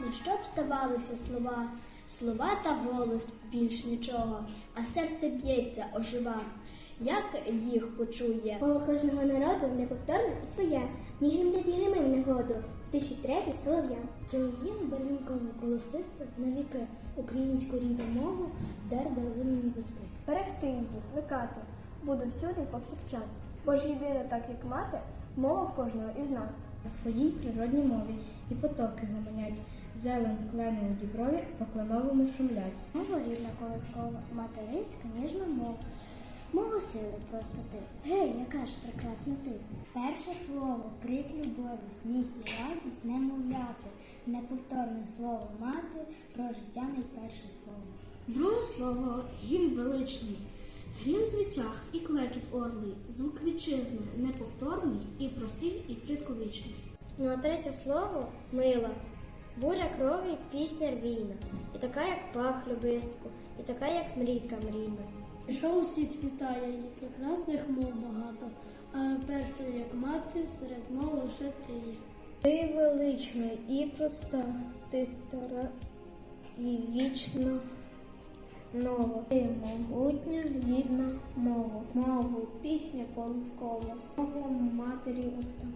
Ну що б здавалися слова, слова та голос більш нічого, а серце б'ється, ожива. Як їх почує? Мова кожного народу неповторне і своє, ніжним для діями в негоду, в тиші трепі солов'я. Солов'їн бервінково колосисто навіки українську рідну мову вдар дали мені батьки. Берегти її, плекати, буду всюди повсякчас. Бо ж єдина, так як мати, мова в кожного із нас. На своїй природній мові і потоки гомонять, зелень у діброві по кленовому шумлять. Мова рідна колоскова, материнська ніжна мова. Мова сили простоти. Гей, яка ж прекрасна ти. Перше слово, крик любові, сміх і радість немовляти, неповторне слово мати, про життя найперше слово. Друге слово гімн величний. Грім звитяг і клекіт орлий, звук вітчизни, неповторний і простий, і предковічний. Ну а третє слово мила. Буря крові, пісня рвійна. І така, як пах любистку, і така, як мрійка мрійна. Пішов у світ вітає, і прекрасних мов багато, а першою, як мати, серед мов лише ти є. Ти велична і проста, ти стара і вічна нова. Ти могутня, рідна мова, мову, пісня колискова, мову матері уста.